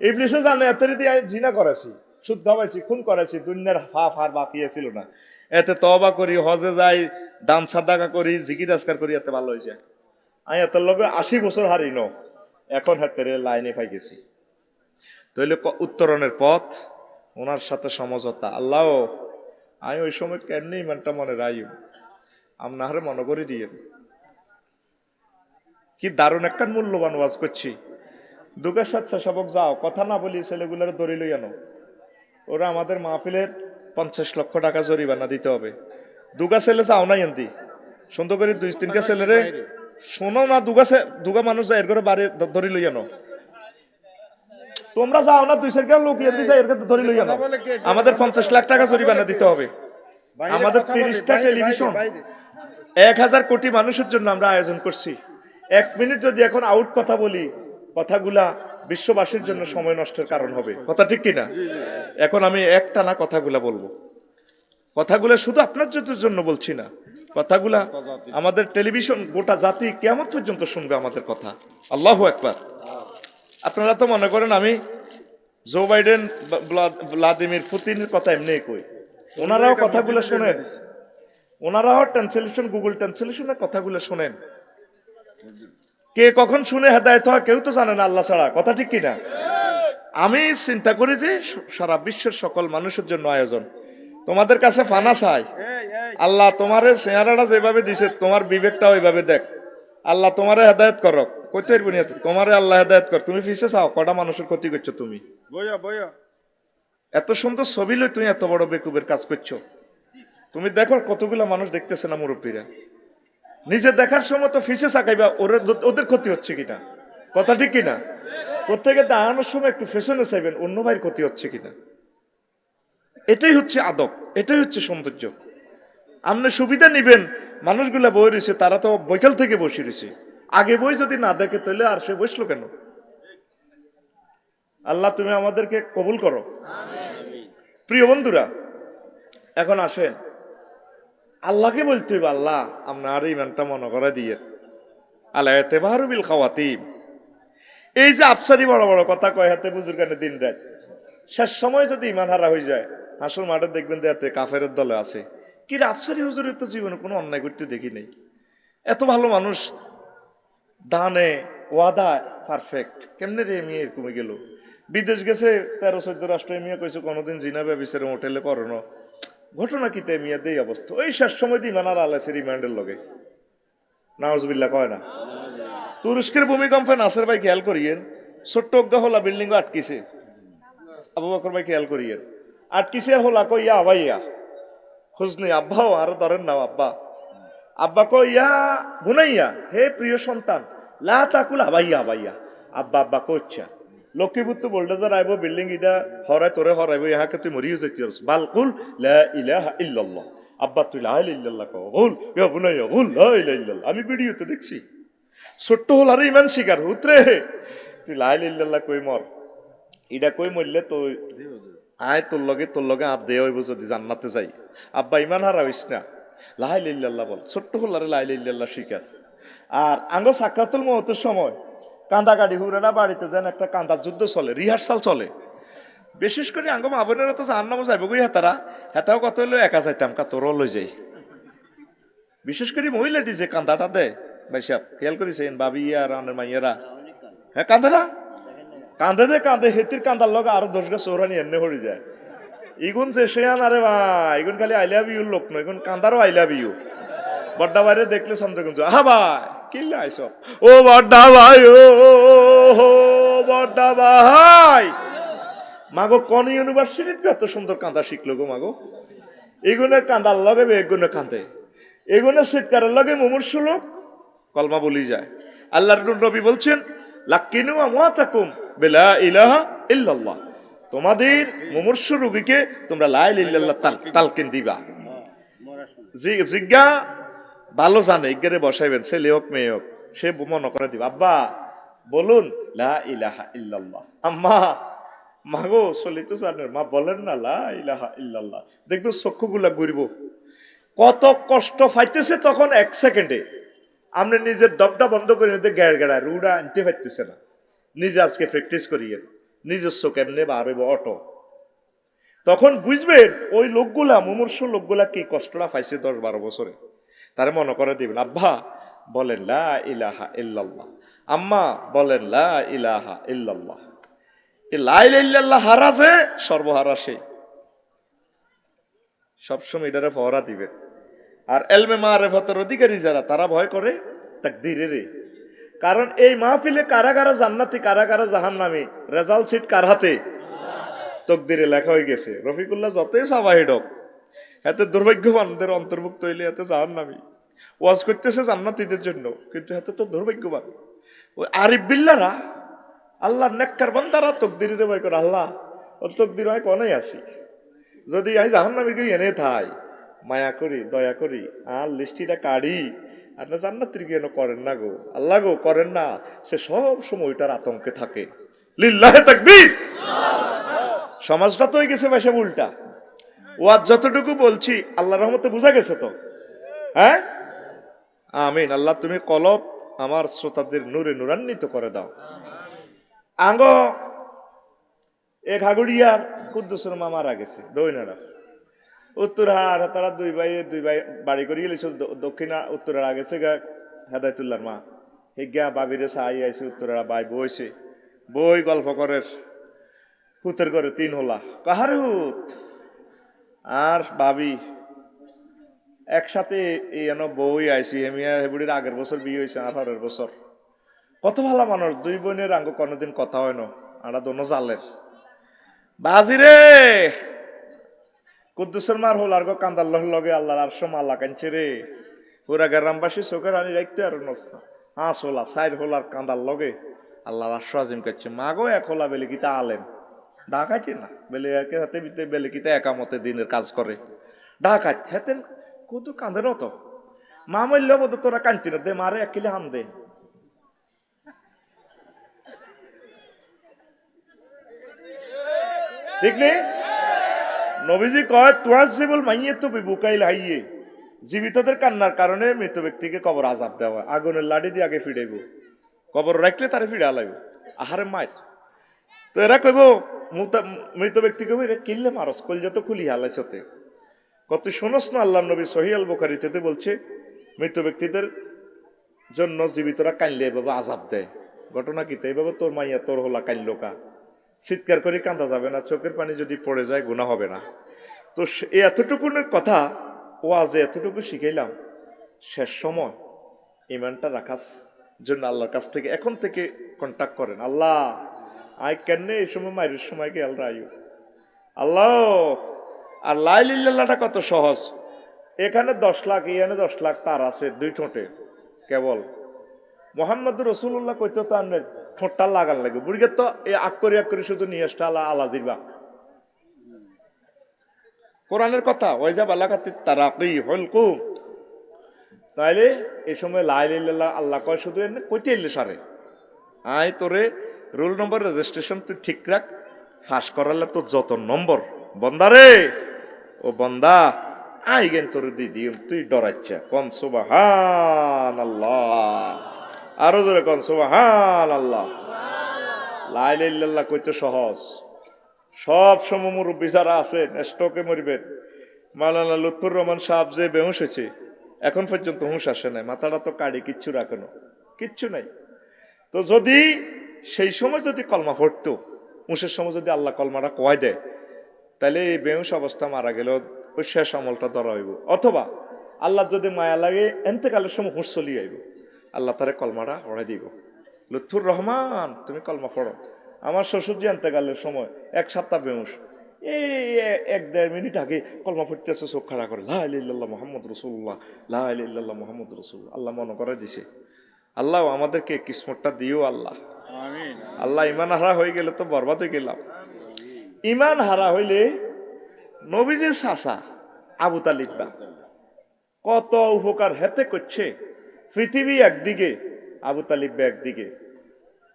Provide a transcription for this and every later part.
ইবলিসে জানে, এত রীতি জিনা করেছি সুদ খাওয়াইছি খুন করেছি, দুনিয়ার ফা ফার বাকি ছিল না। এতে তবা করি, হজে যাই, দান সাদাকা করি, জিকির আজকার করি, এতে ভালো হয়েছে। আমি এত লগে আশি বছর হারি ন, এখন হাতে লাইনে পাই গেছি। তাইলে উত্তরণের পথ, ওনার সাথে সমঝোতা। আল্লাহ আমি ওই সময় কেমনি ইমানটা মনে রাই আপনারে মনে করে দিয়ে কি দারুণ একখান মূল্যবান ওয়াজ করছি। দুঃখের স্বেচ্ছাসেবক যাও কথা না বলি ছেলেগুলোর দড়ি লই আনো। ওরা আমাদের মাহফিলের পঞ্চাশ লক্ষ টাকা জরিমানা দিতে হবে। দুগা ছেলে চাও না এনতি সুন্দর করে দুই তিনটা ছেলেরে শোনো না দুগা দুগা মানুষ যায় এর করে বাড়ি দ- ধরি লই আনো। তোমরা যাও না দুই চারটা লোক এর করে ধরি লই আনো। আমাদের পঞ্চাশ লাখ টাকা জরিমানা দিতে হবে। আমাদের তিরিশটা টেলিভিশন। এক হাজার কোটি মানুষের জন্য আমরা আয়োজন করছি। এক মিনিট যদি এখন আউট কথা বলি কথাগুলা বিশ্ববাসীর জন্য সময় নষ্টের কারণ হবে। কথা ঠিক কিনা? এখন আমি একটা না কথাগুলা বলব। কথাগুলা শুধু আপনার জন্য- জন্য বলছি না কথাগুলা আমাদের টেলিভিশন গোটা জাতি কেমন পর্যন্ত শুনবে আমাদের কথা? আল্লাহ একবার আপনারা তো মনে করেন আমি জো বাইডেন ভ্লাদিমির পুতিনের কথা এমনি কই। ওনারাও কথাগুলো শোনেন। ওনারাও ট্রান্সলেশন গুগল ট্রান্সলেশনের কথাগুলো শোনেন। কে কখন শুনে হেদায়ত হয় কেউ তো জানে না আল্লাহ ছাড়া কথা ঠিক কিনা? আমি চিন্তা করি যে সারা বিশ্বের সকল মানুষের জন্য আয়োজন। তোমাদের কাছে ফানা চাই। আল্লাহ তোমারে চেহারাটা যেভাবে দিছে তোমার বিবেকটা ওইভাবে দেখ। আল্লাহ তোমারে হেদায়ত করো কইতে পারবি না তোমারে আল্লাহ হেদায়ত কর তুমি ফিসে চাও কটা মানুষের ক্ষতি করছ তুমি? এত সুন্দর ছবি লই তুমি এত বড় বেকুবের কাজ করছ। তুমি দেখো কতগুলা মানুষ দেখতেছে না মুরব্বীরা। নিজে দেখার সময় তো ফিসে চাকাইবা ওরা ওদের ক্ষতি হচ্ছে কিনা? কথা ঠিক কিনা? প্রত্যেকে দাঁড়ানোর সময় একটু ফেশনে চাইবেন অন্য ভাইয়ের ক্ষতি হচ্ছে কিনা? এটাই হচ্ছে আদব এটাই হচ্ছে সৌন্দর্য। আপনি সুবিধা নিবেন মানুষগুলা বই রয়েছে তারা তো বৈকাল থেকে বসে রয়েছে। আগে বই যদি না দেখে তাহলে আর সে বসল কেন? আল্লাহ তুমি আমাদেরকে কবুল করো। প্রিয় বন্ধুরা এখন আসেন। আল্লাহকে বলতে হইব, আল্লাহ, আপনার ইমানটা মনে করে দিয়ে। আল্লাহ, এতে বাহারুবিল খাওয়াতিম। এই যে আফসারি বড় বড় কথা কয়, হাতে বুঝুর কানে দিন রাত শেষ সময় যদি ইমান হারা হয়ে যায় হাসল মাঠে দেখবেন যে এতে কাফের দলে আছে। কি আফসারি হুজুরের তো জীবনে কোনো অন্যায় করতে দেখি নেই। এত ভালো মানুষ, দানে ওয়াদা পারফেক্ট কেমনে রে মেয়ে কমে গেল? বিদেশ গেছে, তেরো চোদ্দ রাষ্ট্র মিয়া কইছে, কোনোদিন জিনা ব্যবসার হোটেলে করনো ঘটনা কি তে মিয়া, দেই অবস্থা। ওই শেষ সময় দিই মানার আলাসে রিমান্ডের লগে। নাওজবিল্লা কয় না? তুরস্কের ভূমিকম্পে নাসের ভাই খেয়াল করিয়েন, ছোট্ট অজ্ঞা হলা বিল্ডিং আটকিছে। আবু বকর ভাই খেয়াল করিয়েন। আটকিছে হলা কই ইয়া। আবাইয়া খোঁজ নেই, আব্বাও আর ধরেন নাও আব্বা। আব্বা কো ইয়া বুনাইয়া হে প্রিয় সন্তান, লা তাকুল আবাইয়া আবাইয়া। আব্বা আব্বা কোচ্ছা লক্ষ্মীপুর তো আইব বিল্ডিং ইটা হরাই তোরে হরাইব ইহাকে তুই মরিও যেতে পারছ বালকুল লা ইলাহা ইল্লাল্লাহ। আব্বা, তুই লা ইল্লাল্লাহ কও। হুল ইয়া বুনাইয়া হুল, লা আমি দেখছি। ছোট্ট হল আরে ইমান শিকার হুতরে তুই লা ইলাহা ইল্লাল্লাহ কই মর ইটা কই মরলে তো আয় তোর লগে তোর লগে আর দেয় হইব যদি জান্নাতে যাই। আব্বা, ইমান হারা হইস না। লাহাই লিল্লাল্লাহ বল। ছোট্ট হল্লারে লাই লিল্লাল্লাহ শিকার আর আঙ্গ সাক্ষাতুল মহতের সময় কান্দা গাড়ি হুরেরা বাড়িতে যেন একটা কান্দার যুদ্ধ চলে রিহার্সাল চলে। বিশেষ করে আঙ্গ মা বোনেরা তো জান নামও যাইব গই হেতারা, হেতাও কত হইল একা যাইতাম কা তোরও লই যাই। বিশেষ করে মহিলাটি যে কান্দাটা দেয় ভাই সাহেব, খেয়াল করেছেন বাবি আর আনের মাইয়েরা? হ্যাঁ কান্দে না কান্দে দে, কান্দে, হেতির কান্দার লগে আরও দশ গা চৌরানি এনে হয়ে যায়। ইগুন যে সে আনারে বা ইগুন খালি আই লাভ ইউ লোক নয়, ইগুন কান্দারও আই লাভ ইউ বড্ডা বাইরে দেখলে চন্দ্রকুঞ্জ আহা ভাই। কিল্লা আইস ও বড্ডা ভাই, ও বড্ডা ভাই। মাগো, কোন ইউনিভার্সিটিতে এত সুন্দর কান্দা শিখলো গো মাগো? এগুনের কান্দার লগে এগুনে কান্দে। এগুনের শীতকারের লগে মুমূর্ষ লোক কলমা বলি যায়। আল্লাহর নবী বলছেন লাক্কিনু আমাতাকুম বিলা ইলাহা ইল্লাল্লাহ। তোমাদের মুমূর্ষ রোগীকে তোমরা লাই ইল্লাল্লাহ তাল- তালকিন দিবা। জিজ্ঞা ভালো জানে, ইজ্ঞারে বসাইবেন ছেলে হোক মেয়ে হোক সে মনে করে দিবা। আব্বা, বলুন, লা ইলাহা ইল্লাল্লাহ। আম্মা, মাগো, চলিত জানেন মা বলেন না, লা ইলাহা ইল্লাল্লাহ। দেখবে চক্ষুগুলা ঘুরব। কত কষ্ট ফাইতেছে তখন এক সেকেন্ডে। আপনি নিজের দবটা বন্ধ করে নিতে গ্যাড় গেড়া রুডা আনতে পারতেছে না। নিজে আজকে প্র্যাকটিস করিয়ে নিজস্ব কেমনে হইব অটো। তখন বুঝবেন, ওই লোকগুলা, মুমূর্ষ লোকগুলা কি কষ্টটা পাইছে দশ বারো বছরে। তারা মনে করে দিবেন, আব্বা, বলেন, লা ইলাহা ইল্লাল্লাহ। আম্মা, বলেন, লা ইলাহা ইল্লাল্লাহ। এই লা ইলাহা ইল্লাল্লাহ হারাছে সর্বহারা সেই সবসময় এটারে ফহরা দিবেন আর এলমে মারেফতের অধিকারী যারা, তারা ভয় করে তাকদিরে রে। কারণ এই মাহফিলে কারা কারা জান্নাতি, কারা কারা জাহান্নামী, রেজাল্ট সিট কার হাতে? তকদিরে লেখা হয়ে গেছে। রফিকুল্লাহ যতই সাবাহিড হোক, এতে দুর্ভাগ্যবানদের অন্তর্ভুক্ত হইলে এতে জাহান্নামী। ওয়াজ করতেছে জান্নাতীদের জন্য। কিন্তু এতে তো দুর্ভাগ্যবান। ওই আরিফ বিল্লারা আল্লাহ নেককার বান্দারা তকদিরে ভয় করে, আল্লাহ ও তকদির হয় কনেই আসি যদি আমি জাহান্নামী গিয়ে এনে থাই মায়া করি, দয়া করি, আর লিস্টিটা কাড়ি আর আপনার জান্নাতির কেন করেন না গো। আল্লাহ গো, করেন না। সে সব সময় ওইটার আতঙ্কে থাকে। লিল্লাহে তাকবীর! সমাজটা তো গেছে বেশে উল্টা। ও আজ যতটুকু বলছি আল্লাহ রহমতে বোঝা গেছে তো। হ্যাঁ? আমিন। আল্লাহ, তুমি কলব আমার শ্রোতাদের নূরে নূরান্বিত করে দাও। আঙ্গ, এ ঘাগুড়িয়ার কুদ্দুসের মা মারা গেছে দৈনারা উত্তরহার তারা দুই ভাই দুই ভাই বাড়ি করে গেলিস দক্ষিণা উত্তরার গেছে গা হেদায়তুল্লার মা। হিগা বাবিরে সাই আইছে, উত্তরারা বাই বইছে। বই গল্প করের, হুতের করে তিন হলা। কাহার হুত? আর ভাবি একসাথে এই এন বই আইছি হেমিয়া হেবুড়ির আগের বছর বিয়ে হয়েছে আঠারোর বছর কত ভালো মানুষ দুই বোনের আঙ্গ কোনোদিন কথা হয় না? আড়া দোনো জালের। বাজি রে! কুদ্দুসের মার হল আর গো কান্দার লহ লগে আল্লাহর আর সম আল্লাহ কাঞ্চে রে পুরা গ্রামবাসী চোখের আনি রাখতে আর হাঁস হোলা সাইড হোলার কান্দার লগে আল্লাহর আর আজিম করছে মা গো এক হোলা বেলে কিতা আলেম। ডাকাইছে না, বেলে একে হাতে বিতে বেলে কিতা একামতে দিনের কাজ করে। ডাকাইত হাতে কত কান্দে নত মা মূল্য বোধ তোরা কান্তি দে মারে এক কিলে হাম দে। ঠিক নেই নবীজি কয় তুয়াজ জীবল মাইয়ে তো বুকাইল হাইয়ে জীবিতদের কান্নার কারণে মৃত ব্যক্তিকে কবর আজাব দেওয়া। আগুনের লাঠি দিয়ে আগে ফিরাইব। কবর রাখলে তারে ফিরা লাগবে আহারে মায় তো এরা কইব মুতা- ব্যক্তিকে কিনলে মারস, কলজা তো খুলি হালাইছতে কত শোনস না আল্লাহ নবী সহিয়াল বোখারিতে বলছে, মৃত ব্যক্তিদের জন্য জীবিতরা কানলে এভাবে আজাব দেয়। ঘটনা কি? তাই এভাবে তোর মাইয়া, তোর হলা কানলো কা? চিৎকার করে কান্দা যাবে না, চোখের পানি যদি পড়ে যায় গুণা হবে না। তো এই এতটুকুনের কথা ও আজ এতটুকু শিখাইলাম, শেষ সময় ইমানটা রাখাস জন্য আল্লাহর কাছ থেকে, এখন থেকে কন্ট্যাক্ট করেন। আল্লাহ আই কেন এই সময় মায়ের সময় আল্লাহ আয়ু? আল্লাহ আর লাইলিল্লাহটা কত সহজ? এখানে দশ লাখ এখানে দশ লাখ তার আছে দুই ঠোঁটে কেবল। মোহাম্মদ রসুল্লাহ কইতো তো আনের ঠোঁটটা লাগান লাগে। বুড়িকে তো এই আক্করি আক্করি শুধু নিয়ে আসতে আলা আলা দিবা কোরআনের কথা ওই যা বালাকাতি তারাকি হলকু তাইলে এই সময় লাইলিল্লাহ আল্লাহ কয় শুধু এনে কইতে এলে সারে। আয় তোরে রোল নম্বর রেজিস্ট্রেশন তুই ঠিক রাখ। ফাঁস করালে তোর যত নম্বর। বন্দারে! ও বন্দা আই গেন তোর দিদি, তুই ডরাচ্ছা কন সুবাহান আল্লাহ আরও জোরে কন সুবাহান আল্লাহ লাইলিল্লাহ কইতে সহজ। সব সময় মুরব্বী যারা আছেন স্টকে মরিবেন। মালানা লুৎফুর রহমান সাহেব যে বেহুশ হয়েছে, এখন পর্যন্ত হুঁশ আসে নাই, মাথাটা তো কাড়ি, কিচ্ছু রাখেন কিচ্ছু নাই। তো যদি সেই সময় যদি কলমা পড়তো, হুঁশের সময় যদি আল্লাহ কলমাটা কয় দেয় তাহলে এই বেহুশ অবস্থা মারা গেল ওই শেষ আমলটা ধরা হইব। অথবা আল্লাহ যদি মায়া লাগে এনতেকালের সময় হুঁশ চলিয়ে আইব। আল্লাহ তারে কলমাটা পড়াই দিব। লুৎফুর রহমান তুমি কলমা পড়ো। আমার শ্বশুর জানতে গেলের সময় এক সপ্তাহ বেউস এই এক দেড় মিনিট আগে কলমা ফুটতে পড়তেছে চোখ খাড়া করে লাহ মোহাম্মদ রসুল্লাহ লাহ মোহাম্মদ রসুল্লাহ আল্লাহ মনে করে দিছে। আল্লাহ আমাদেরকে কিসমতটা দিও আল্লাহ। আল্লাহ ইমান হারা হয়ে গেলে তো বরবাদ হয়ে গেলাম। ইমান হারা হইলে নবীজের চাষা আবু তালিবা কত উপকার হেতে করছে পৃথিবী একদিকে, আবু তালিব একদিকে।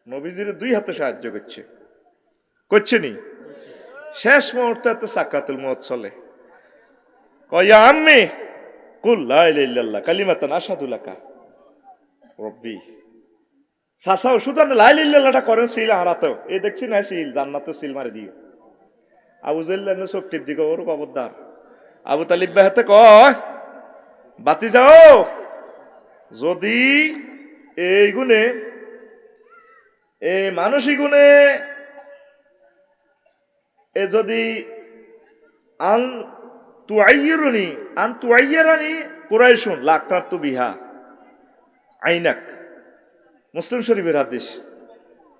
নবীজির দুই হাতে সাহায্য করছে। করছে নি? শেষ মুহূর্তে এত সাকাতুল মত চলে। কয়া আম্মি, কুল লা ইলাহা ইল্লাল্লাহ, কালিমাতান আশহাদু লাকা। রব্বি সাসাও শুধু আপনি লাই লিল্লাটা করেন সিল হারাতেও এই দেখছি না, সিল জান্নাতে সিল মারি দিয়ে। আবু জাল্লাহ চোখ টিপ দিকে ওর খবরদার আবু তালিব বেহাতে কয়, বাতি যাও যদি এই গুণে, এই মানসিক গুণে, এ যদি আন তু তুয়াইয়ুনি আন তুয়াইয়ারানি কুরাইশুন লাকটার তু বিহা, আইনাক। মুসলিম শরীফের হাদিস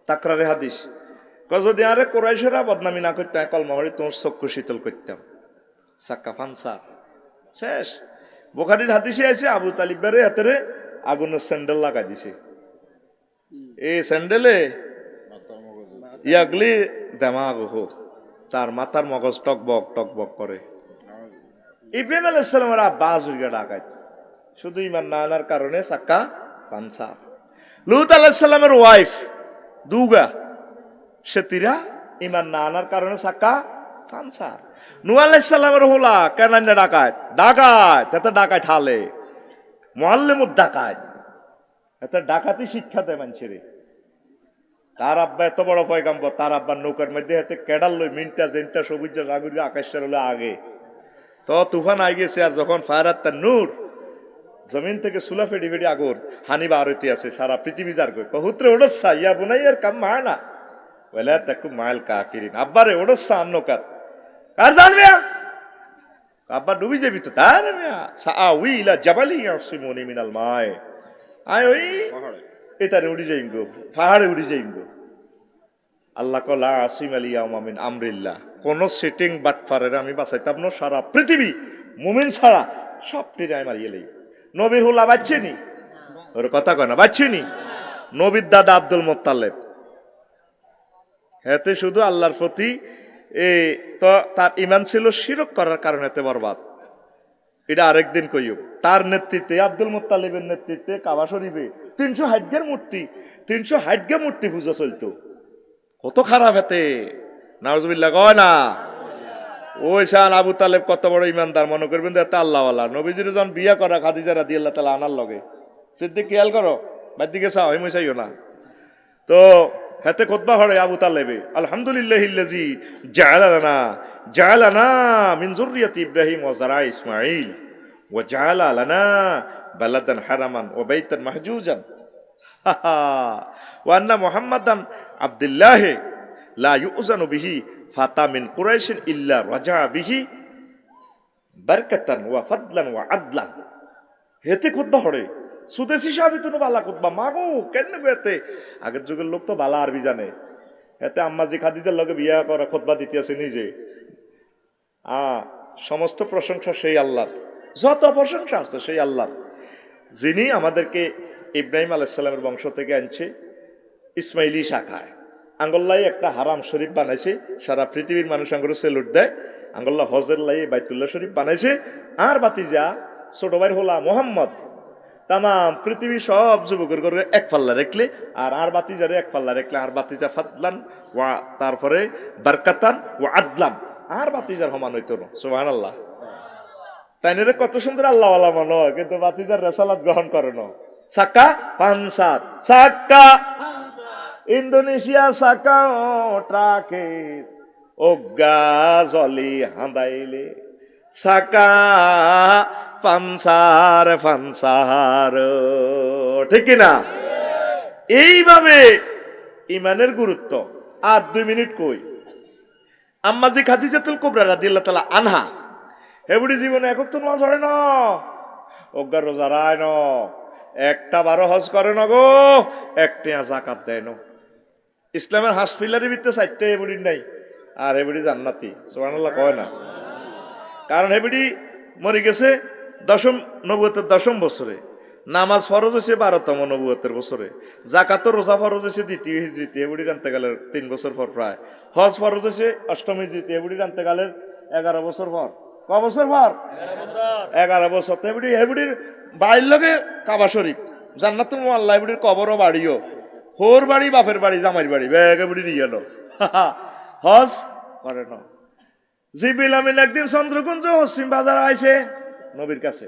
তাকরারে হাদিস। যদি আরে কোরাইশেরা বদনামি না করতাম কলমা মারি তোমার চক্ষু শীতল করতাম। সাক্কা ফানসা শেষ। বোখারির হাদিসে আছে, আবু তালিবের হাতেরে আগুনের স্যান্ডেল লাগাই দিছে। এই স্যান্ডেলে ইয়াগলি দেমাগ হো তার মাথার মগজ টক বক টকবক টকবক করে। ইব্রাহিম আলাইসালামের আব্বা জুইগা ডাকাত শুধু ইমান না আনার কারণে সাক্কা ফানসা লুত আলাইসাল্লামের ওয়াইফ দুগা। সেতিরা ইমান না আনার কারণে সাক্কা ফানসার নু আলাইসাল্লামের হোলা কেন ডাকাত? ডাকায় এত ডাকাত হালে। মোয়াল্লেমুর ডাকাত। এত ডাকাতি শিক্ষা দেয় মানুষের। তার আব্বা এত বড় পয়গাম্বর, তার আব্বার নৌকার মধ্যে হাতে কেডাল লই মিনটা, জেনটা, সবুজ সাগর আকাশের হলো আগে। তো তুফান আই গেছে আর যখন ফায়ার তার নূর জমিন থেকে সুলা ফেডি ফেডি আগর হানি বারতি আছে, সারা পৃথিবী যার কহুত্রে ওড়সা, ইয়া আর কাম মায় না বলে দেখো মাইল কাকিরিন আব্বারে ওড়সা আন্নকাত কার। জানবে আব্বা ডুবি যাবি তো তার ইলা জাবালি ইয়াসিমুনি মিনাল মায় আয় ওই এটারে উড়ি যাইম গো পাহাড়ে উড়ি যাইম গো। আল্লাহ কলা আসিম আলী আমামিন আমরিল্লাহ। কোন সেটিং বাটফারের আমি বাঁচাইতাম না সারা পৃথিবী মুমিন ছাড়া সব টিরে আমি মারিয়ে লই নবীর হুল্লা বাচ্চে নি। ওর কথা কয় না বাচ্চে নি নবীর দাদা আব্দুল মোত্তালেব। হেতে শুধু আল্লাহর প্রতি এ তো তার ইমান ছিল শিরক করার কারণে এতে বরবাদ। এটা আরেকদিন কইও। তার নেতৃত্বে, আব্দুল মোত্তালেবের নেতৃত্বে, কাবা শরীফে তিনশো হাইটগের মূর্তি, তিনশো হাইটগে মূর্তি পুজো চলতো। কত খারাপ এতে। নারজবিল্লা কয় না? ওই শান আবু তালেব কত বড় ইমানদার মনে করবেন এত আল্লাহওয়ালা। নবীজির যখন বিয়া করা খাদিজা রাদি আল্লাহ তালা আনার লগে। সিদ্দিক, খেয়াল করো? বাদ দিকে চাও আমি চাইও না। তো হাতে কোতবা হরে আবু তালেবে। আলহামদুলিল্লাহ ইল্লাজি জালানা জালানা মিন ইব্রাহিম ওয়া যারা ইসমাঈল, ওয়া জালা লানা বালাদান হারামান ওয়া বাইতান মাহজুজান। ওয়া আন্না মুহাম্মাদান আব্দুল্লাহ লা ইউজানু বিহি ফাতা মিন কুরাইশিন ইল্লা রাজা বিহি বারকাতান ওয়া ফাদলান ওয়া আদলান। হেতে খুদ্া হরে সুদেশি সাহাবি তো বালা খুদ্া মাগো কেন বেতে আগের যুগের লোক তো বালা আরবি জানে। এতে আম্মাজি খাদিজার লগে বিয়া করা খুতবা দিতে আছে নিজে। আ, সমস্ত প্রশংসা সেই আল্লাহর। যত প্রশংসা আছে সেই আল্লাহর। যিনি আমাদেরকে ইব্রাহিম আলাইসাল্লামের বংশ থেকে আনছে, ইসমাইলি শাখায়। আঙ্গল্লাই একটা হারাম শরীফ বানাইছে, সারা পৃথিবীর মানুষ আঙ্গুর সেলুট দেয়। আঙ্গল্লা হজের লাই বাইতুল্লাহ শরীফ বানাইছে। আর বাতিজা, ছোট ভাই হোলা মোহাম্মদ তামাম পৃথিবীর সব যুবকের করে এক পাল্লা রেখলে, আর আর বাতিজারে এক পাল্লা রেখলে, আর বাতিজা ফাতলান ওয়া তারপরে বারকাতান ও আদলান আর বাতিজার সমান হইতো না সুবাহ আল্লাহ তাই নিরে কত সুন্দর আল্লাহ আল্লাহ মনে কিন্তু বাতিজার রেসালাত গ্রহণ করে না। সাক্কা পানসাত সাক্কা ইন্দোনেশিয়া সাকা ট্রাকে অজ্ঞা জলি হাঁদাইলে। সাকা পানসার পানসার ঠিক না এইভাবে ইমানের গুরুত্ব। আর দুই মিনিট কই? আম্মাজি খাদিজাতুল কুবরা রাদিয়াল্লাহু তাআলা আনহা, হেবুড়ি জীবনে একক তো মাছ হয় না অজ্ঞার রোজা রায় ন, একটা বারো হজ করে না গো একটা জাকাত দেয় না। ইসলামের হাসপিলারের ভিতরে চারটে হেবুড়ির নাই, আর হেবুড়ি জান্নাতি সোহানাল্লাহ কয় না? কারণ হেবুড়ি মরে গেছে দশম নবুয়তের দশম বছরে। নামাজ ফরজ হয়েছে বারোতম নবুয়তের বছরে। জাকাত রোজা ফরজ হয়েছে দ্বিতীয় হিজড়িতে হেবুড়ি রানতে গেলের তিন বছর পর প্রায়। হজ ফরজ হয়েছে অষ্টম হিজড়িতে হেবুড়ি রানতে গেলের এগারো বছর পর। ক বছর পর? এগারো বছর। তো হেবুড়ি হেবুড়ির বাড়ির লগে কাবা শরীফ। জান্নাতুল মোয়াল্লা হেবুড়ির কবরও বাড়িও। হোর বাড়ি বাপের বাড়ি জামাইর বাড়ি ব্যাগে বুড়ি নিয়ে গেল। হজ করে না জিবিল আমিন একদিন চন্দ্রকুঞ্জ পশ্চিম বাজার আইছে। নবীর কাছে।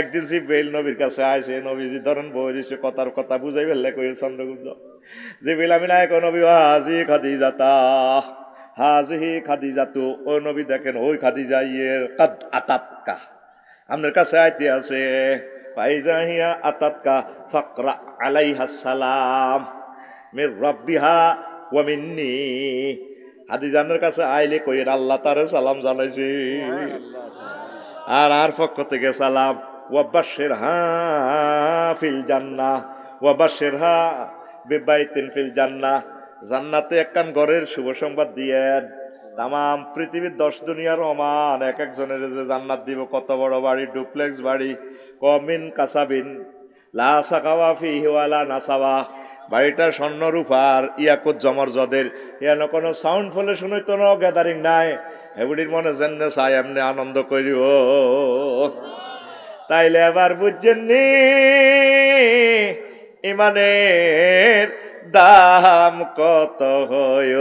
একদিন জিব্রাইল নবীর কাছে আইছে নবীজি ধরেন বই দিছে, কথার কথা বুঝাই ফেললে কই চন্দ্রগুপ্ত, জিব্রাইল আমি নায়ক নবী, হাজি খাদিজাতা হাজিহি খাদিজাতু, ও নবী দেখেন ওই খাদিজা ইয়ে কাদ আতাতকা। আপনার কাছে আইতে আছে ফাইজাহিয়া আতাতকা, ফাকরা আলাইহা সালাম, মির রাব্বিহা ওয়া মিন্নি হাদিজানের কাছে আইলে কইর আল্লাহ তারে সালাম জানাইছি। আর আর পক্ষ থেকে সালাম ওয়াবাশের হা ফিল জান্না ওয়াবাশের হা বেবাইতিন ফিল জান্না জান্নাতে একখান ঘরের শুভ সংবাদ দিয়েন। তামাম পৃথিবীর দশ দুনিয়ার রমান এক একজনের যে জান্নাত দিব, কত বড় বাড়ি, ডুপ্লেক্স বাড়ি, কমিন কাসাবিন, লা সাকাওয়া ফিহি ওয়ালা নাসাওয়া। বাড়িটা স্বর্ণ রূপার ইয়াকুত জমর জদের। ইয়ান কোনো সাউন্ড ফলে শুনইতো না গ্যাদারিং নাই। হেবুডির মনে জেনে চাই এমনি আনন্দ করি ও তাইলে এবার বুঝছেন নি ইমানের দাম কত হয়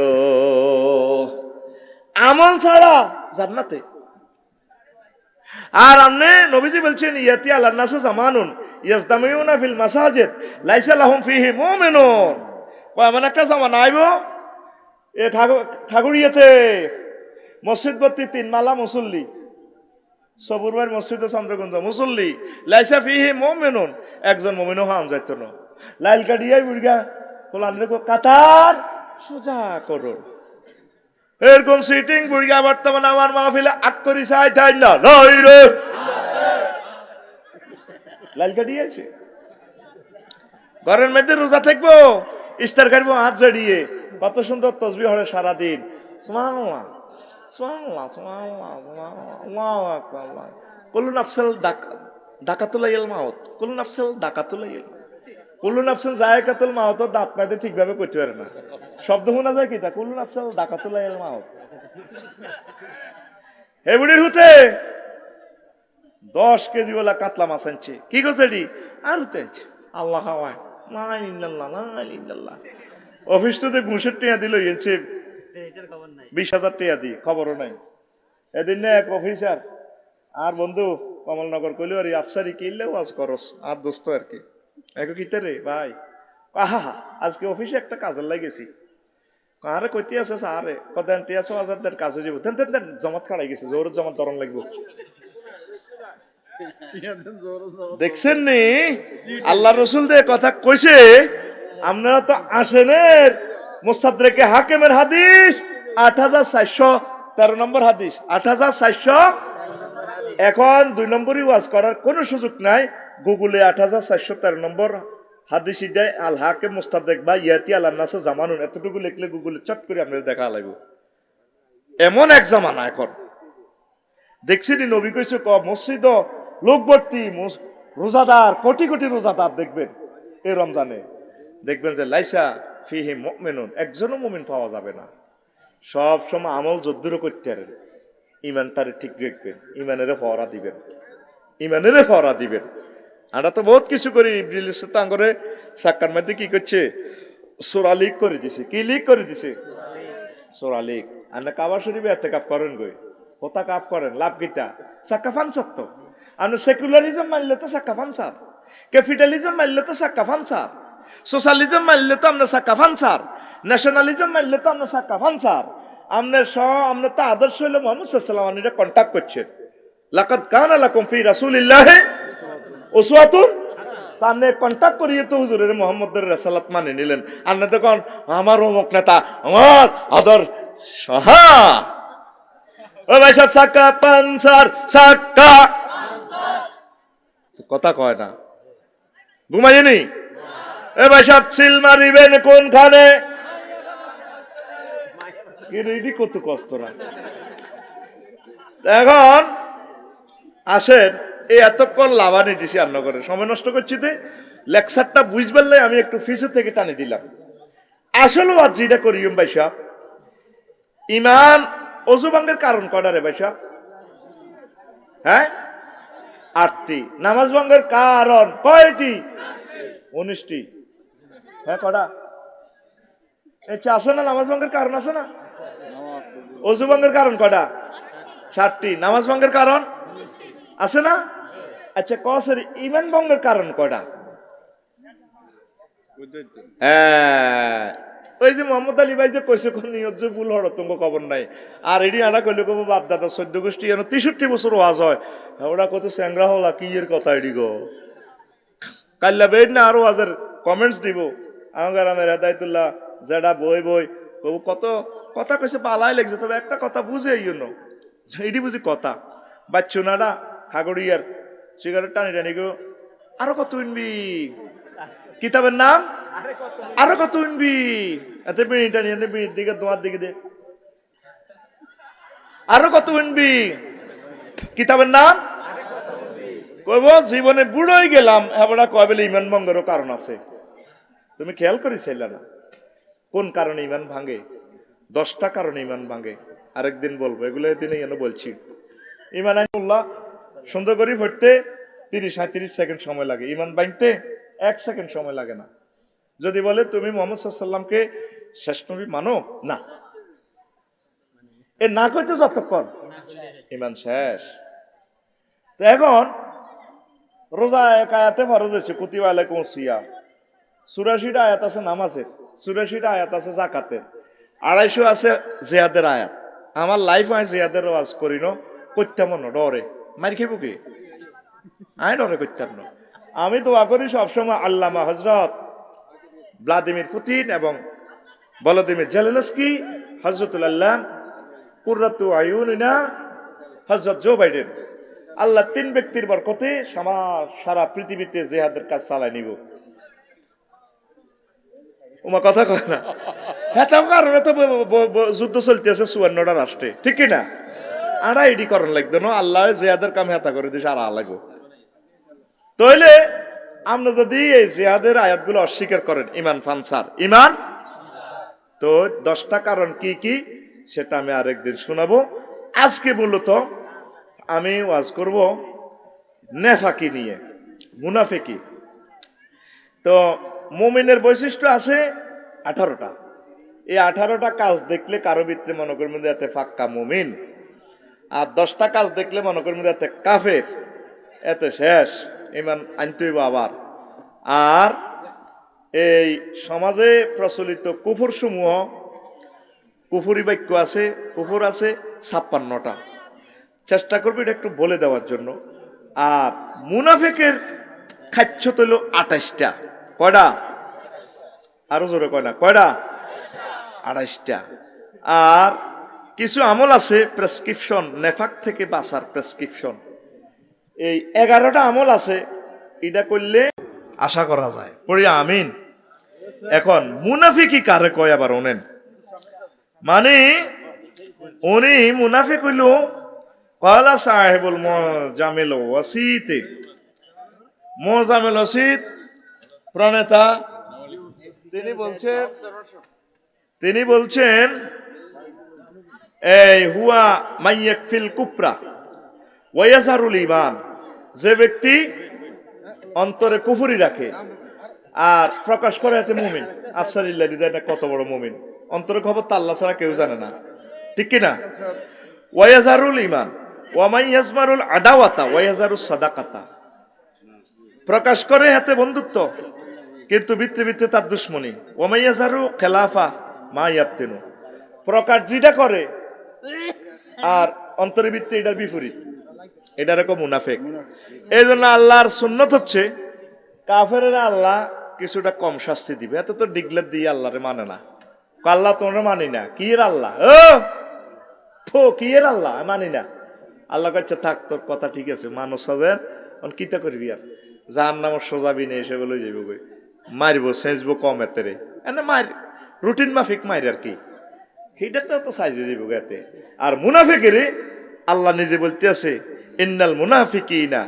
আমল ছাড়া জান্নাতে। আর আমনে নবীজি বলছেন ইয়াতি আল্লাহ জামানুন। ইয়াজদামিউনা ফিল মাসাজিদ, লাইসা লাহুম ফিহি মুমিনুন। কয়, এমন একটা জামানা আইব এ ঠাকুর, ঠাকুরিয়াতে মসজিদ ভর্তি তিন মালা মুসল্লি। সবুরবার মসজিদে চন্দ্রগঞ্জ মুসল্লি। লাইসা ফিহি মুমিনুন। একজন মুমিনও হাম যাইতো না লাইল কাটিয়াই বুড়গা কোলান কাতার সোজা করো। এরকম সিটিং বুড়িয়া বর্তমানে আমার মাহফিলে আক করি চাই তাই না রে! লাল কাটিয়েছে ঘরের মধ্যে রোজা থাকব, ইস্তার কাটবো হাত জড়িয়ে। কত সুন্দর তসবি হরে সারাদিন। সুবহানাল্লাহ সুবহানাল্লাহ সুবহানাল্লাহ আল্লাহু আকবার। কুল্লু নাফসাল ডাকাতুল ইল মাউত। কুল্লু নাফসাল ডাকাতুল ইল কুল্লু নাফসাল জায়কাতুল মাউত দাঁত নাইতে ঠিকভাবে করতে পারে না। শব্দ শোনা যায় কি তা? কুল্লু নাফসাল ডাকাতুল ইল মাউত। হেবুড়ির হুতে দশ কেজি ওলা কাতলা মাছ আনছে। কি করছে ডি আর আনছে। আল্লাহ অফিস তো ঘুষের টিয়া দিল এনছে বিশ হাজার টিয়া দি, খবরও নাই। এদিন না এক অফিসার, আর বন্ধু, কমলনগর কইলে, আর আফসারি কিনলেও আজ করস আর দোস্ত আর কি। এক কিতে রে ভাই। আহা আজকে অফিসে একটা কাজের লাগেছি আরে কইতে আছে আরে কদেন টিয়া ছ হাজার দেড় কাজ হয়ে যাব। তেন তেন তেন জমাত খাড়াই গেছে, জোর জমাত দরন লাগবো। দেখছেন নি? আল্লাহ রসুল দে কথা কইছে, আপনারা তো আসেনের মোস্তাদরেকে হাকিমের হাদিস, আট হাজার চারশো তেরো নম্বর হাদিস, আট হাজার চারশো। এখন দুই নম্বরই ওয়াজ করার কোনো সুযোগ নাই, গুগলে আট হাজার চারশো তেরো নম্বর হাদিস দেয় আল হাকে মোস্তাদেক বা ইয়াতি আল্লাহ নাসে জামানুন, এতটুকু লিখলে গুগলে চট করে আপনার দেখা লাগবে। এমন এক জামানা এখন। দেখছি নবী কইছে ক মসজিদ লোক ভর্তি মুস- রোজাদার, কোটি কোটি রোজাদার দেখবেন এই রমজানে। দেখবেন যে লাইসা ফিহি মুমিনুন, একজনও মুমিন পাওয়া যাবে না। সব সময় আমল যদ্দুরও করতে পারেন ইমানটারে ঠিক রাখবেন ইমানের ফরা দিবেন ইমানের ফরা দিবেন। আমরা তো বহুত কিছু করি ইবরিল তাঙ্গরে সাক্কার মধ্যে কি করছে? সোরা লিক করে দিছে। কি লিক করে দিছে? সোরা লিক। আর না কাবা শরীফে এতে কাপ করেন গই হোতা কাপ করেন, লাভ গীতা সাক্কা ফান আপনি সেকুলারিজম মানলে তো সাক্কা ফানসার ক্যাপিটালিজম মানলে তো সাক্কা ফানসার সোশ্যালিজম মানলে তো আপনার সাক্কা ফানসার ন্যাশনালিজম মানলে তো আপনার সাক্কা ফানসার আপনার সহ আপনার তো আদর্শ হলো মোহাম্মদ সাল্লাম আপনি কন্ট্যাক্ট করছেন লাকাত কান আলাকুম ফি রাসূলিল্লাহ ওসওয়াতুন তানে কন্ট্যাক্ট করিয়ে তো হুজুরের মোহাম্মদের রেসালাত মানে নিলেন। আর না তখন আমার অমুক নেতা, আমার আদর সহা ও ভাই সব সাক্কা পানসার, সাক্কা কথা কয় না। ঘুমাইনি? এ ভাই সব সিল মারিবেন কোনখানে? কত কষ্ট না এখন আসেন, এই এতক্ষণ লাভানি দিছি করে সময় নষ্ট করছি তে, লেকচারটা বুঝবার লাই আমি একটু ফিসের থেকে টানে দিলাম। আসলে আর যেটা করি ভাই সাহেব, ইমান অজুবাঙ্গের কারণ কটা রে ভাই সাহেব? হ্যাঁ? আটটি। নামাজ ভঙ্গের কারণ কয়টি? উনিশটি। হ্যাঁ কটা? আচ্ছা আছে না নামাজ ভঙ্গের কারণ আছে না? অজু ভঙ্গের কারণ কটা? ষাটটি নামাজ ভঙ্গের কারণ আছে না? আচ্ছা কসের ইমান ভঙ্গের কারণ কটা? হ্যাঁ ওই যে মোহাম্মদ আলী ভাই যে কইছে নিয়ত যে ভুল হড় তোমার খবর নাই? আর এডি আনা কইলে কব বাপ দাদা চোদ্দ গোষ্ঠী যেন তেষট্টি বছর ওয়াজ হয়। হ্যাঁ, ওরা কত স্যাংরা হলা কি এর কথা এডি গো? কাল্লা বেদ না আরও ওয়াজের কমেন্টস দিব। আমার আমের হেদায়তুল্লাহ জেডা বই বই কব কত কথা কইছে পালাই লাগছে তবে একটা কথা বুঝে জন্য এডি বুঝি কথা। বাচ্চু নাডা খাগড়িয়ার সিগারেট টানি টানি গো। আরও কত কিতাবের নাম? আরও কত উনবি এতে বিড়ি টানি এনে বিড়ির দিকে তোমার দিকে দে। আরও কত উনবি কিতাবের নাম? কইব জীবনে বুড়োই গেলাম। এবার কয় বলে ইমান ভঙ্গেরও কারণ আছে। তুমি খেয়াল করেছিল না। কোন কারণে ইমান ভাঙে? দশটা কারণে ইমান ভাঙে। আরেকদিন বলব এগুলো দিনে যেন বলছি। ইমান আইনুল্লাহ সুন্দর করে পড়তে তিরিশ সাঁত্রিশ সেকেন্ড সময় লাগে। ইমান ভাঙতে এক সেকেন্ড সময় লাগে না। যদি বলে তুমি মোহাম্মদ সাল্লামকে শেষ নবী মানো? না। এ না কইতে যতক্ষণ? ইমান শেষ। তো এখন রোজা এক আয়াতে ফরজ হয়েছে, কুতিবা আলাইকুম সিয়াম। চুরাশিটা আয়াত আছে নামাজের, চুরাশিটা আয়াত আছে জাকাতের আড়াইশো আছে জিয়াদের আয়াত। আমার লাইফ আমি জিয়াদের ওয়াজ করি ন করতাম না, ডরে। মার খেব কি? আমি ডরে করতাম না। আমি দোয়া করি সবসময় আল্লামা হজরত ভ্লাদিমির পুতিন এবং বলদিমির জেলেনস্কি হজরতুল্লাহ কুর্রাতু আয়ুনিনা হজরত জো বাইডেন। আল্লাহ তিন ব্যক্তির বরকতে সারা পৃথিবীতে জেহাদের কাজ চালায় নিব। ওমা কথা কয় না? হ্যাঁ তার কারণে তো যুদ্ধ চলতে আছে চুয়ান্নটা রাষ্ট্রে, ঠিক কি না আড়া এডি করার লাগবে, না আল্লাহ জেহাদের কাম হেতা করে দিছে, আর লাগবে। তাইলে আমরা যদি এই জেহাদের আয়াতগুলো অস্বীকার করেন, ইমান ফানসার ইমান? তো দশটা কারণ কি কি? সেটা আমি আরেকদিন শোনাবো। আজকে মূলত আমি ওয়াজ করব নেফাকি নিয়ে, মুনাফেকি। তো মুমিনের বৈশিষ্ট্য আছে আঠারোটা। এই আঠারোটা কাজ দেখলে কারও ভিতরে মনে করবেন এতে ফাক্কা মুমিন। আর দশটা কাজ দেখলে মনে করবেন এতে কাফের। এতে শেষ। ইমান আনতেইব আবার। আর এই সমাজে প্রচলিত কুফুর সমূহ কুফুরি বাক্য আছে, কুফুর আছে ছাপ্পান্নটা। চেষ্টা করব এটা একটু বলে দেওয়ার জন্য। আর মুনাফেকের খাচ্ছ তৈল আঠাইশটা কয়টা? আরও জোরে কয়টা কয়টা? আড়াইশটা আর কিছু আমল আছে প্রেসক্রিপশন নেফাক থেকে বাঁচার প্রেসক্রিপশন এই এগারোটা আমল আছে, এটা করলে আশা করা যায়। পড়ি আমিন। এখন মুনাফিকি কারে কয় আবার ওনেন মানে উনি মুনাফিক হইল কয়লা সাহেবুল জামিল ওয়াসিতে। মোজামিল ওসিদ প্রণেতা, তিনি বলছেন তিনি বলছেন, এই হুয়া মাইয়াক ফিল কুপরা ওয়াইয়াসারুল ইমান। যে ব্যক্তি অন্তরে কুফুরি রাখে আর প্রকাশ করে এতে মুমিন। আফসারিল্লাহ দিদা কত বড় মুমিন। অন্তরে খবর তো আল্লাহ ছাড়া কেউ জানে না। ঠিক কি না ওয়াইয়াজারুল ইমান ওয়ামাই ইয়াজমারুল আদাওয়াতা ওয়াইয়াজারুল সাদাকাতা। প্রকাশ করে হাতে বন্ধুত্ব, কিন্তু ভিত্তি ভিত্তি তার দুশ্মনী। ওমাইয়াজারু খেলাফা মা ইয়াবতেনু। প্রকাশ যেটা করে, আর অন্তরে ভিত্তি এটার বিপরীত। এটা রকম মুনাফেক। এই জন্য আল্লাহর সুন্নত হচ্ছে কাফের আল্লাহ কিছুটা কম শাস্তি দিবে। এত তো ডিগলার দিয়ে আল্লাহরে মানে না। আল্লাহ তোমরা মানি না। কি এর আল্লাহ? ও! থো কি এর আল্লাহ? মানি না। আল্লাহ কাছে থাক তোর কথা ঠিক আছে মানুষ সাজেন অন কিতা করবি আর? যার নাম সোজা বিনে এসে বলে যাইব গই মারিব সেজবো কম এতে রে। এনে মার রুটিন মাফিক মারি আর কি। সেইটা তো সাইজে যাইব এতে। আর মুনাফিকেরে আল্লাহ নিজে বলতে আছে ইন্নাল মুনাফিকিনা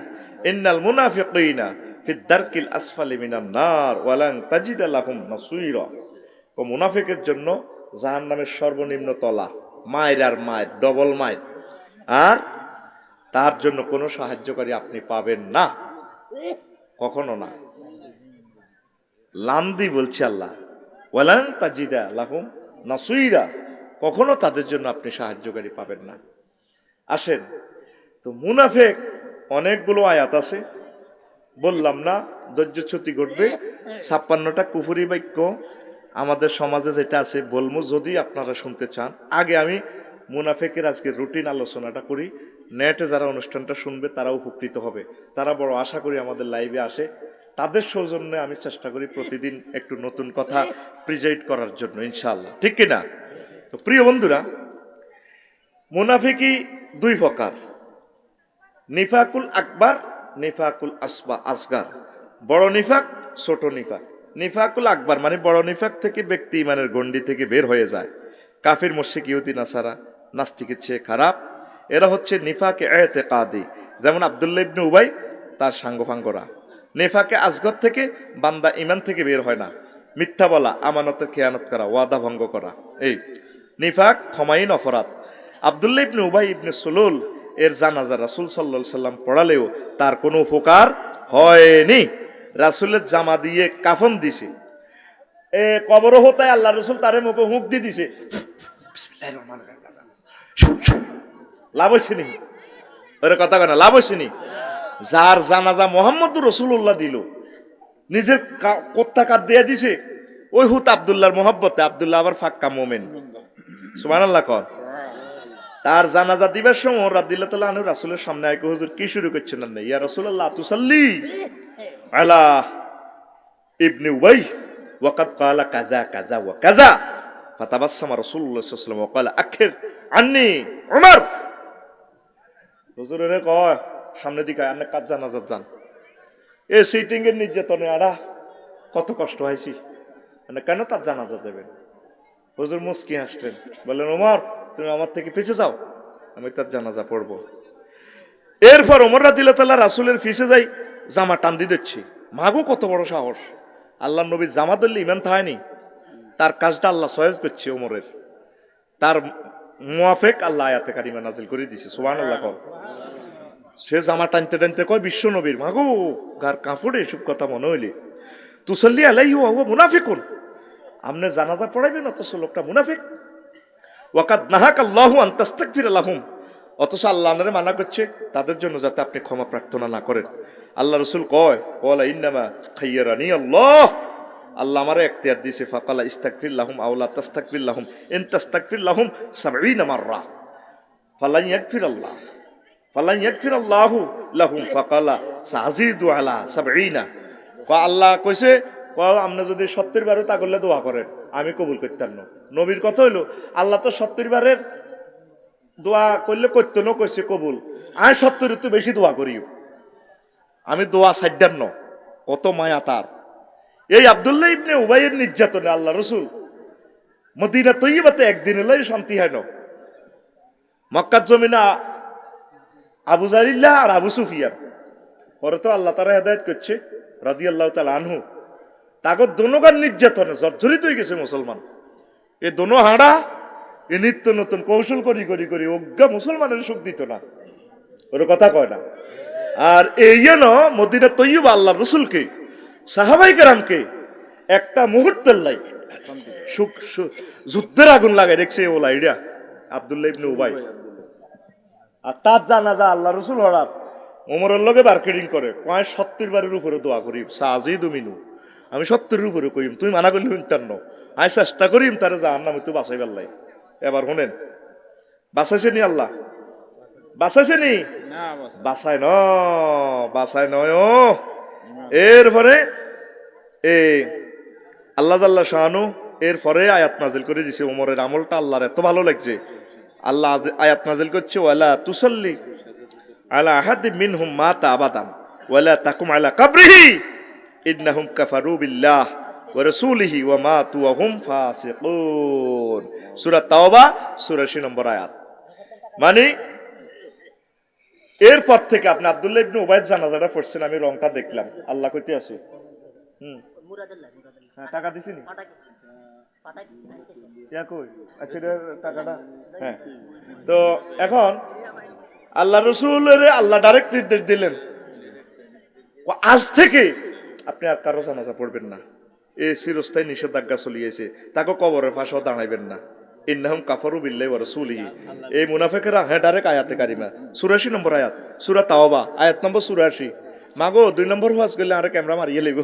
ইন্নাল মুনাফিকিনা ফি দারকিল আসফালি মিনান নার ওয়ালাং তাজিদ লাহুম নাসুইরা ও মুনাফিকের জন্য জাহান্নামের সর্বনিম্ন তলা, মায়ের আর মায়ের, ডবল মায়ের। আর তার জন্য কোনো সাহায্যকারী আপনি পাবেন না। কখনো না। লান্দি বলছে আল্লাহ ওয়ালাং তাজিদা লাহুম নাসুইরা কখনো তাদের জন্য আপনি সাহায্যকারী পাবেন না। আসেন তো মুনাফেক, অনেকগুলো আয়াত আছে। বললাম না ধৈর্যচ্যুতি ঘটবে। ছাপ্পান্নটা কুফুরি বাক্য আমাদের সমাজে যেটা আছে, বলব যদি আপনারা শুনতে চান। আগে আমি মুনাফেকের আজকে রুটিন আলোচনাটা করি। নেটে যারা অনুষ্ঠানটা শুনবে, তারা উপকৃত হবে। তারা বড় আশা করি আমাদের লাইভে আসে। তাদের সৌজন্যে আমি চেষ্টা করি প্রতিদিন একটু নতুন কথা প্রিজাইড করার জন্য, ইনশাআল্লাহ। ঠিক কিনা? তো প্রিয় বন্ধুরা মুনাফিকি দুই প্রকার। নিফাকুল আকবার, নিফাকুল আসবা, আসগার। বড় নিফাক, ছোট নিফাক। নিফাকুল আকবার মানে বড় নিফাক থেকে ব্যক্তি ইমানের গণ্ডি থেকে বের হয়ে যায়। কাফির মুশিক ইহুদি, নাসারা, নাস্তিকের চেয়ে খারাপ। এরা হচ্ছে নিফাকে এতে কাদি যেমন আবদুল্লা ইবনে উবাই, তার সাঙ্গফাঙ্গরা নেফাকে আসগর থেকে বান্দা ইমান থেকে বের হয় না। মিথ্যা বলা, আমানতের খেয়ানত করা, ওয়াদা ভঙ্গ করা। এই নিফাক ক্ষমাইন অপরাধ। আবদুল্লা ইবনে উবাই, ইবনে সুলুল এর জানাজা রাসুল সাল্লা সাল্লাম পড়ালেও তার কোনো উপকার হয়নি। রাসুলের জামা দিয়ে কাফন দিছে। এ কবর হতায় আল্লাহ রসুল তারে মুখে হুঁক দিয়ে দিছে। লাভ হয়েছে ওরে কথা কেন লাভ হয়েছে যার জানাজা মোহাম্মদ রসুল্লাহ দিল, নিজের কোত্তা কাত দিয়ে দিছে, ওই হুত আবদুল্লাহর মোহাব্বতে, আবদুল্লাহ আবার ফাক্কা মোমেন। সুমান আল্লাহ কর। তার জানাজা দিবার সময় রাদিল্লাহ তাল্লাহ আনু রাসুলের সামনে আয় হুজুর, কি শুরু করছেন না ইয়া রাসূলুল্লাহ, তুসাল্লি। আলা ইবনে উবাই, ওয়াকাদ কালা কাজা কাজা ওয়া কাজা ফাতাবাসসামা রাসূলুল্লাহ সাল্লাল্লাহু আলাইহি ওয়াসাল্লাম আখির আন্নি উমর। হুজুর কয় সামনে দিকে আপনি কাজ জানাজাত যান? এ সিটিং এর নির্যাতনে আরা কত কষ্ট হয়েছি মানে কেন তার জানাজা দেবেন? হুজুর মুস্কি হাসলেন, বললেন ওমর তুমি আমার থেকে পিছে যাও। আমি তার জানাজা পড়ব। এরপর ওমর রাদিল্লা তাল্লাহ রাসুলের ফিসে যাই, জামা টান দিয়ে দিচ্ছি। মাগো কত বড় সাহস। আল্লাহ নবীর জামা ধরলে ইমান থায়নি তার কাজটা আল্লাহ সহজ করছে ওমরের। তার মুয়াফেক আল্লাহ আয়াতে কারিমা নাজিল করে দিছে সুবান আল্লাহ কর। সে জামা টানতে টানতে কয়, বিশ্ব নবীর, মাগো গার কাঁপড়ে এসব কথা মনে হইলে। তুসল্লি আলাই হুয়া মুনাফিকুন। আপনি জানাজা পড়াইবেন অথচ লোকটা মুনাফিক। ওয়াকাদ নাহাক আল্লাহু আন্তাস্তাকফির আলাহুম অথচ আল্লাহ আনারে মানা করছে তাদের জন্য যাতে আপনি ক্ষমা প্রার্থনা না করেন। আল্লাহ রসুল কয়, কলা ইন্নামা খাইয়ারানি আল্লাহ। আল্লাহ আমারে এখতিয়ার দিয়েছে, ফাকালা ইস্তাকফির লাহুম আউলা তাস্তাকফির লাহুম। ইন তাস্তাকফির লাহুম সাবঈনা মাররা। ফালাই ইয়াকফির আল্লাহ। ফালাই ইয়াকফির আল্লাহু লাহুম, ফাকালা সাজিদু আলা সাবঈনা। ক আল্লাহ কইছে ক আপনি যদি সত্তর বারও তা করলে দোয়া করেন। আমি কবুল করতাম না। নবীর কথা হইল, আল্লাহ তো সত্তর বারের দোয়া করলে করতো না, কইছে কবুল। আমি সত্তর তো বেশি দোয়া করিও। আমি দোয়া সাইডার ন, কত মায়া তার। এই আবদুল্লাহ ইবনে উবাইয়ের নির্যাতনে আল্লাহ রসুল মদিনা তৈবাতে একদিন এলাই শান্তি হয় না। মক্কার জমিনা আবু জালিল্লাহ আর আবু সুফিয়ান। পরে তো আল্লাহ তারা হেদায়ত করছে রাদি আল্লাহ তালা আনহু। তাগর দোনোগার নির্যাতনে জর্জরিত হয়ে গেছে মুসলমান। এ দোনো হাঁড়া, এ নিত্য নতুন কৌশল করি করি করি অজ্ঞা মুসলমানের সুখ দিত না। ওর কথা কয় না। আর এই যেন মদিনা তৈব আল্লাহ রসুলকে, সাহাবাই কেরামকে একটা মুহূর্তের লাই সুখ যুদ্ধের আগুন লাগাই দেখছে ও লাইডা আবদুল্লাহ ইবনে উবাই। আর তার জানাজা আল্লাহ রসুল হঠাৎ ওমরের লগে মার্কেটিং করে, কয় সত্তর বারের উপরে দোয়া করি সাজেই দুমিনু আমি সত্তরের উপরে কইম তুমি মানা করলে শুনতাম ন আমি চেষ্টা করিম তারে যা নাম তুই বাঁচাই পারলাই এবার শুনেন বাঁচাইছে নি আল্লাহ? বাঁচাইছে নি? বাসায় ন বাসায় নয় এরপরে এ আল্লাহ জাল্লা শাহানু এরপরে আয়াত নাজিল করে দিছে ওমরের আমলটা আল্লাহর এত ভালো লাগছে। আল্লাহ আজ- আয়াত নাজিল করছে ওয়ালা তুসল্লি আলা আহাদি মিনহুম মাতা আবাদান ওয়ালা তাকুম আলা কাবরিহি। ইন্নাহুম কাফারু বিল্লাহ ওয়া রাসূলিহি ওয়া মাতু ওয়া হুম ফাসিকুন। সূরা তাওবা সূরা 80 নম্বর আয়াত। মানে এরপর থেকে আপনি আব্দুল্লাহ ইবনে উবাইদ জানাজাটা পড়ছেন আমি রংটা দেখলাম। আল্লাহ কইতে আছি। হুম। হ্যাঁ, টাকা দিছিনি আচ্ছা হ্যাঁ। তো এখন আল্লাহ রসুলের আল্লাহ ডাইরেক্ট নির্দেশ দিলেন। আজ থেকে আপনি আর কারও জানাজা পড়বেন না। এ চিরস্থায়ী নিষেধাজ্ঞা চলিয়েছে তাকে কবরের ফাঁসও দাঁড়াইবেন না। ইন্নাহম কাফারু বিল্লাহি ওয়া রাসূলিহি। এই মুনাফিকেরা হ্যাঁ ডাইরেক্ট আয়াতে কারিমা। 84 নম্বর আয়াত। সূরা তাওবা, আয়াত নম্বর 84 মাগো, দুই নম্বর ওয়াজ করলে আর ক্যামেরা মারিয়ে লইব